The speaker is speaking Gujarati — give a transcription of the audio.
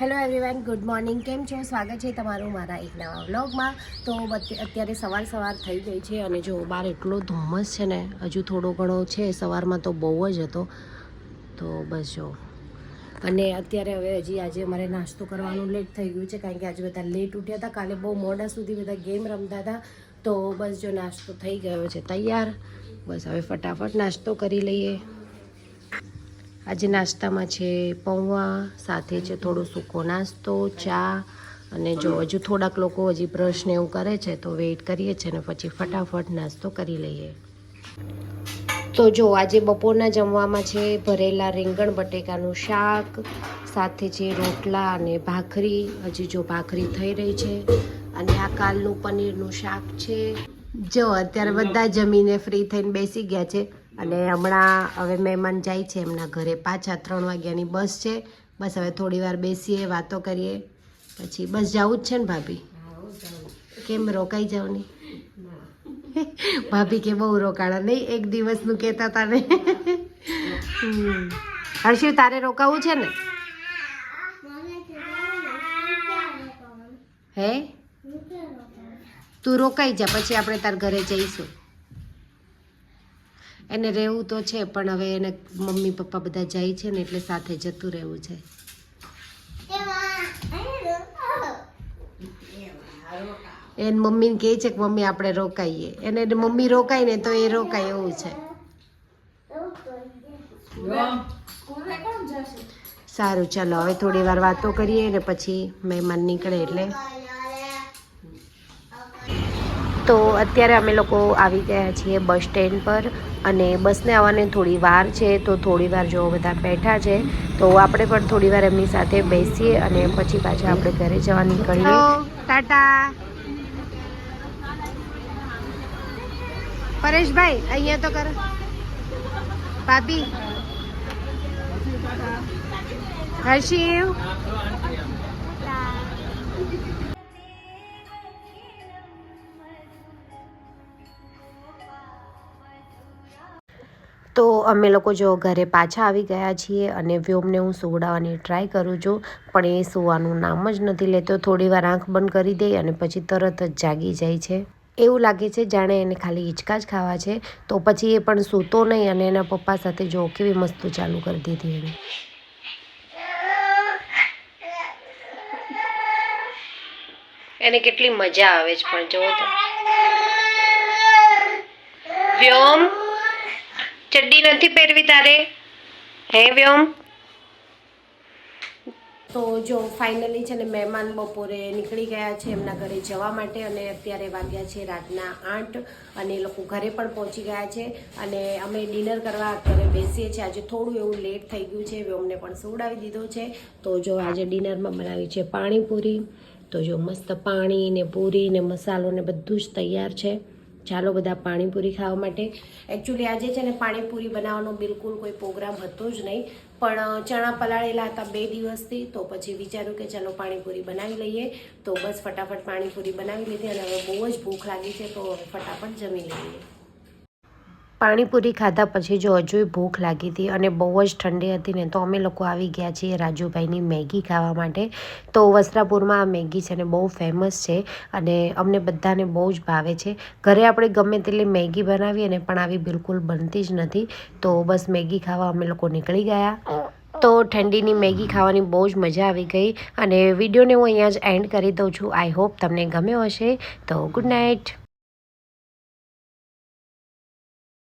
હેલો એવરીવન ગુડ મોર્નિંગ કેમ છો? સ્વાગત છે તમારું મારા એક નવા વ્લોગમાં તો અત્યારે સવાર સવાર થઈ ગઈ છે અને જો બહાર એટલો ધુમ્મસ છે ને, હજુ થોડો ઘણો છે, સવારમાં તો બહુ જ હતો. તો બસ જો. અને અત્યારે હવે હજી આજે અમારે નાસ્તો કરવાનું લેટ થઈ ગયું છે, કારણ કે આજે બધા લેટ ઉઠ્યા હતા. કાલે બહુ મોડા સુધી બધા ગેમ રમતા હતા. તો બસ જો નાસ્તો થઈ ગયો છે, તૈયાર. બસ હવે ફટાફટ નાસ્તો કરી લઈએ. આજે નાસ્તામાં છે પૌવા, સાથે છે થોડો સૂકો નાસ્તો, ચા, અને જો હજુ થોડાક લોકો હજી બ્રશ ને એવું કરે છે, તો વેઇટ કરીએ છીએ ને પછી ફટાફટ નાસ્તો કરી લઈએ. તો જો આજે બપોરના જમવામાં છે ભરેલા રીંગણ, બટેકાનું શાક, સાથે છે રોટલા અને ભાખરી. હજી જો ભાખરી થઈ રહી છે અને આ કાલનું પનીરનું શાક છે. જો અત્યારે બધા જમીને ફ્રી થઈને બેસી ગયા છે. અને હમણાં હવે મહેમાન જાય છે, એમના ઘરે પાછા ત્રણ વાગ્યાની બસ છે. બસ હવે થોડી વાર બેસીએ, વાતો કરીએ. પછી બસ જવું જ છે ને ભાભી? કેમ રોકાઈ જાવ ને ભાભી કે બહુ રોકાણા, નહીં એક દિવસનું કહેતા હતા ને. હર્ષિવ, તારે રોકાવું છે ને? હે? તું રોકાઈ જા, પછી આપણે તાર ઘરે જઈશું. એને રહેવું તો છે, પણ હવે એને મમ્મી, પપ્પા બધા જાય છે ને, એટલે સાથે જતું રહેવું છે. એને મમ્મીને કહે છે કે મમ્મી, આપણે રોકાઈએ. એને મમ્મી રોકાય ને તો એ રોકાય એવું છે. સારું, ચાલો, હવે થોડી વાર વાતો કરીએ ને પછી મહેમાન નીકળે એટલે. તો અત્યારે અમે લોકો આવી ગયા છીએ બસ સ્ટેન્ડ પર અને બસને આવવાની થોડી વાર છે, તો થોડી વાર જો બધા બેઠા છે, તો આપણે પણ થોડી વાર એમની સાથે બેસીએ અને પછી પાછા આપણે ઘરે જવા નીકળીએ. ટાટા. પરેશભાઈ, અહીંયા તો કરો. ભાભી. હર્ષિવ. તો અમે લોકો જો ઘરે પાછા આવી ગયા છીએ અને વ્યોમને હું સુવડાવવાની ટ્રાય કરું છું, પણ એ સુવાનું નામ જ નથી લેતો. થોડી વાર આંખ બંધ કરી દે અને પછી તરત જ જાગી જાય છે. એવું લાગે છે જાણે એને ખાલી હિંચકા જ ખાવા છે. તો પછી એ પણ સૂતો નહીં અને એના પપ્પા સાથે જો કેવી મસ્તી ચાલુ કરી દીધી એને. એને કેટલી મજા આવે છે પણ જો તો. વ્યોમ? ચડ્ડી નથી પહેરવી તારે? હે, વ્યોમ? તો જો ફાઇનલી છે ને મહેમાન બપોરે નીકળી ગયા છે એમના ઘરે જવા માટે અને અત્યારે વાગ્યા છે રાતના આઠ અને એ લોકો ઘરે પણ પહોંચી ગયા છે અને અમે ડિનર કરવા અત્યારે બેસીએ છીએ. આજે થોડું એવું લેટ થઈ ગયું છે, વ્યોમને પણ સુવડાવી દીધો છે. તો જો આજે ડિનરમાં બનાવી છે પાણીપુરી. તો જો મસ્ત પાણી ને પૂરી ને મસાલો ને બધું જ તૈયાર છે. ચાલો બધા પાણીપુરી ખાવા માટે. એકચ્યુઅલી આજે છે ને પાણીપુરી બનાવવાનો બિલકુલ કોઈ પ્રોગ્રામ હતો જ નહીં. પણ ચણા પલાળેલા હતા બે દિવસથી, તો પછી વિચાર્યું કે ચાલો પાણીપુરી બનાવી લઈએ. તો બસ ફટાફટ પાણીપુરી બનાવી લીધી અને હવે બહુ જ ભૂખ લાગી છે, તો ફટાફટ જમી લઈએ. પાણીપુરી ખાધા પછી જો હજુય ભૂખ લાગી હતી અને બહુ જ ઠંડી હતી ને તો અમે લોકો આવી ગયા છીએ રાજુભાઈની મેગી ખાવા માટે. તો વસ્ત્રાપુરમાં આ મેગી છે ને બહુ ફેમસ છે અને અમને બધાને બહુ જ ભાવે છે. ઘરે આપણે ગમે તેટલી મેગી બનાવીએ ને પણ આવી બિલકુલ બનતી જ નથી. તો બસ મેગી ખાવા અમે લોકો નીકળી ગયા. તો ઠંડીની મેગી ખાવાની બહુ જ મજા આવી ગઈ અને વિડીયોને હું અહીંયા જ એન્ડ કરી દઉં છું. આઈ હોપ તમને ગમ્યો હશે. તો ગુડ નાઇટ